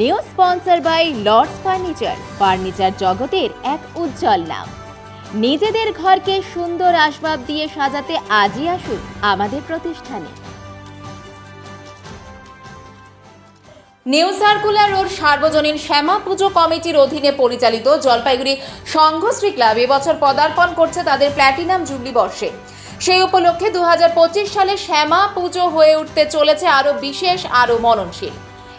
New sponsor by Lords furniture. Furniture জগতের এক উজ্জ্বল নাম। নিজেদের ঘরকে সুন্দর আসবাব দিয়ে সাজাতে আজই আসুন আমাদের প্রতিষ্ঠানে। নিউ সার্কুলার রোড সার্বজনীন শ্যামা পুজো কমিটির অধীনে পরিচালিত জলপাইগুড়ি সংঘশ্রী ক্লাব এবছর পদার্পণ করছে তাদের প্ল্যাটিনাম জুবলি বর্ষে। সেই উপলক্ষে দু হাজার পঁচিশ সালে শ্যামা পুজো হয়ে উঠতে চলেছে আরও বিশেষ, আরও মননশীল।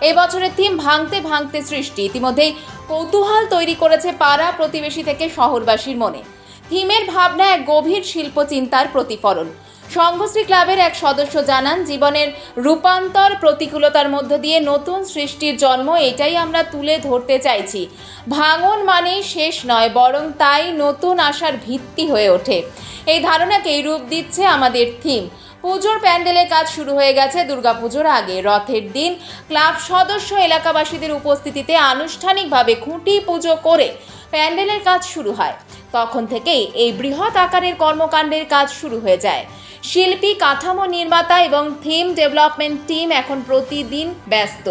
এই বছরের থিম ভাঙতে ভাঙতে সৃষ্টি। ইতিমধ্যেই কৌতূহল তৈরি করেছে পাড়া প্রতিবেশী থেকে শহরবাসীর মনে। থিমের ভাবনা এক গভীর শিল্প চিন্তার প্রতিফলন। সংঘশ্রী ক্লাবের এক সদস্য জানান, জীবনের রূপান্তর প্রতিকূলতার মধ্য দিয়ে নতুন সৃষ্টির জন্ম এটাই আমরা তুলে ধরতে চাইছি। ভাঙন মানেই শেষ নয়, বরং তাই নতুন আশার ভিত্তি হয়ে ওঠে। এই ধারণাকেই রূপ দিচ্ছে আমাদের থিম। পুজোর প্যান্ডেলের কাজ শুরু হয়ে গেছে দুর্গাপুজোর আগে। রথের দিন ক্লাব সদস্য এলাকাবাসীদের উপস্থিতিতে আনুষ্ঠানিকভাবে খুঁটি পুজো করে প্যান্ডেলের কাজ শুরু হয়। তখন থেকেই এই বৃহৎ আকারের কর্মকাণ্ডের কাজ শুরু হয়ে যায়। শিল্পী, কাঠামো নির্মাতা এবং থিম ডেভেলপমেন্ট টিম এখন প্রতিদিন ব্যস্ত।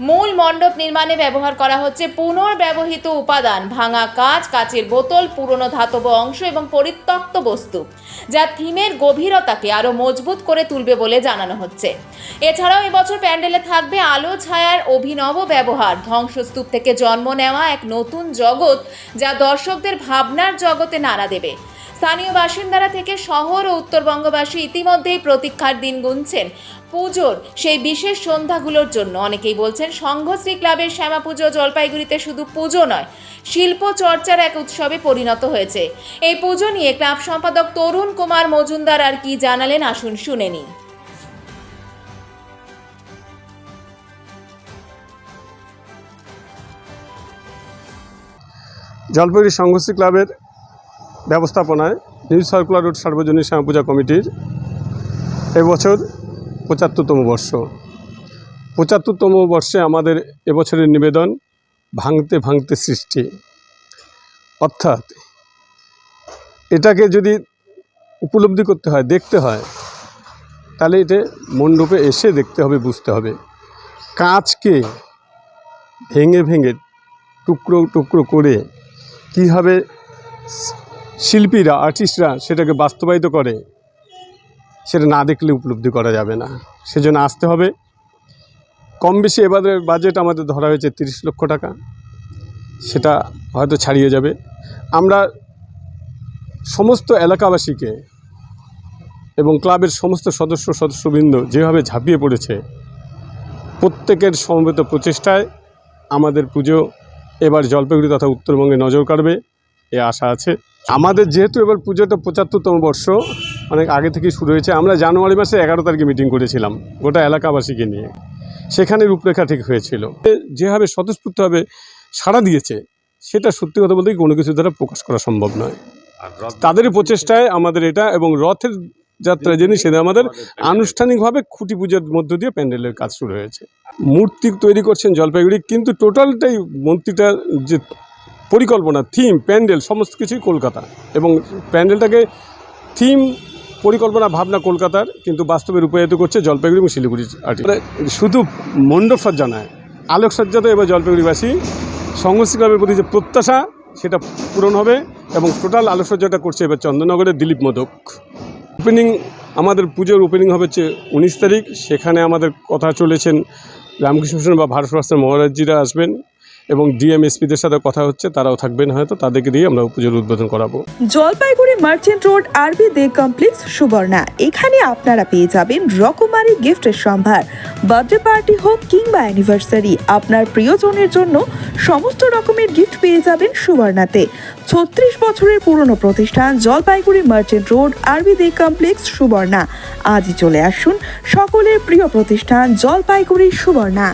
মূল মণ্ডপ নির্মাণে ব্যবহার করা হচ্ছে পুনর্ব্যবহৃত উপাদান, ভাঙা কাঁচ, কাচের বোতল, পুরনো ধাতব অংশ এবং পরিত্যক্ত বস্তু, যা থিমের গভীরতাকে আরও মজবুত করে তুলবে বলে জানানো হচ্ছে। এছাড়াও এবছর প্যান্ডেলে থাকবে আলো, ছায়ার অভিনব ব্যবহার, ধ্বংসস্তূপ থেকে জন্ম নেওয়া এক নতুন জগৎ, যা দর্শকদের ভাবনার জগতে নাড়া দেবে। স্থানীয় বাসিন্দারা থেকে শহর ও উত্তরবঙ্গবাসী ইতিমধ্যেই প্রতীক্ষার দিন গুনছেন। পুজোর সেই বিশেষ সন্ধ্যাগুলোর জন্য অনেকেই বলছেন সংঘশ্রী ক্লাবের শ্যামা পুজো জলপাইগুড়িতে শুধু পুজো নয়, শিল্প চর্চার এক উৎসবে পরিণত হয়েছে। এই পুজো নিয়ে ক্লাব সম্পাদক তরুণ কুমার মজুমদার আর কি জানালেন আসুন শুনে নিই। জলপাইগুড়ি সংঘর্ষী ক্লাবের ব্যবস্থাপনায় নিউ সার্কুলার রোড সার্বজনীন শ্যামা পূজা কমিটির এবছর পঁচাত্তরতম বর্ষ। পঁচাত্তরতম বর্ষে আমাদের এবছরের নিবেদন ভাঙতে ভাঙতে সৃষ্টি। অর্থাৎ এটাকে যদি উপলব্ধি করতে হয়, দেখতে হয়, তাহলে এটা মণ্ডপে এসে দেখতে হবে, বুঝতে হবে। কাঁচকে ভেঙে ভেঙে টুকরো টুকরো করে কীভাবে শিল্পীরা আর্টিস্টরা সেটাকে বাস্তবায়িত করে, সেটা না দেখলে উপলব্ধি করা যাবে না। সেজন্য আসতে হবে। কম বেশি এবারের বাজেট আমাদের ধরা হয়েছে তিরিশ লক্ষ টাকা। সেটা হয়তো ছাড়িয়ে যাবে। আমরা সমস্ত এলাকাবাসীকে এবং ক্লাবের সমস্ত সদস্য সদস্যবৃন্দ যেভাবে ঝাঁপিয়ে পড়েছে, প্রত্যেকের সমবেত প্রচেষ্টায় আমাদের পুজো এবার জলপাইগুড়ি তথা উত্তরবঙ্গে নজর কাড়বে। এ আশা আছে। আমাদের যেহেতু এবার পুজোটা পঁচাত্তরতম বর্ষ অনেক আগে থেকেই শুরু হয়েছে। আমরা জানুয়ারি মাসে এগারো তারিখে মিটিং করেছিলাম গোটা এলাকাবাসীকে নিয়ে। সেখানে রূপরেখা ঠিক হয়েছিল। যেভাবে স্বতঃস্ফূর্তভাবে সাড়া দিয়েছে সেটা সত্যি কথা বলতে কোনো কিছু দ্বারা প্রকাশ করা সম্ভব নয়। তাদের প্রচেষ্টায় আমাদের এটা এবং রথের যাত্রা যিনি সেটা আমাদের আনুষ্ঠানিকভাবে খুঁটি পুজোর মধ্য দিয়ে প্যান্ডেলের কাজ শুরু হয়েছে। মূর্তি তৈরি করছেন জলপাইগুড়ি কিন্তু টোটালটাই মূর্তিটার যে পরিকল্পনা থিম প্যান্ডেল, সমস্ত কিছুই কলকাতা। এবং প্যান্ডেলটাকে থিম পরিকল্পনা, ভাবনা কলকাতার, কিন্তু বাস্তবে রূপায়িত করছে জলপাইগুড়ি এবং শিলিগুড়ি মানে শুধু মণ্ডপ সজ্জা নয় আলোকসজ্জা তো এবার জলপাইগুড়িবাসী সংঘর্ষী ক্লাবের প্রতি যে প্রত্যাশা, সেটা পূরণ হবে এবং টোটাল আলোকসজ্জাটা করছে এবার চন্দননগরের দিলীপ মোদক। ওপেনিং আমাদের পুজোর ওপেনিং হবে হচ্ছে উনিশ তারিখ, সেখানে আমাদের কথা চলেছেন রামকৃষ্ণ বা ভারত রাষ্ট্রের মহারাজজিরা আসবেন। এবং ডিএমএসপিদের সাথে কথা হচ্ছে, তারাও থাকবেন হয়তো, তাদেরকে দিয়ে আমরা পুজোর উদ্বোধন করাবো। জলপাইগুড়ি মার্চেন্ট রোড আরবি দে কমপ্লেক্স সুবর্ণা। এখানে আপনারা পেয়ে যাবেন রকমারি গিফটের সম্ভার। বার্থডে পার্টি হোক কিংবা অ্যানিভার্সারি, আপনার প্রিয়জনের জন্য সমস্ত রকমের গিফট পেয়ে যাবেন সুবর্ণাতে। ছত্রিশ বছরের পুরনো প্রতিষ্ঠান জলপাইগুড়ি মার্চেন্ট রোড আরবি দে কমপ্লেক্স সুবর্ণা। আজই চলে আসুন সকলের প্রিয় প্রতিষ্ঠান জলপাইগুড়ি সুবর্ণা।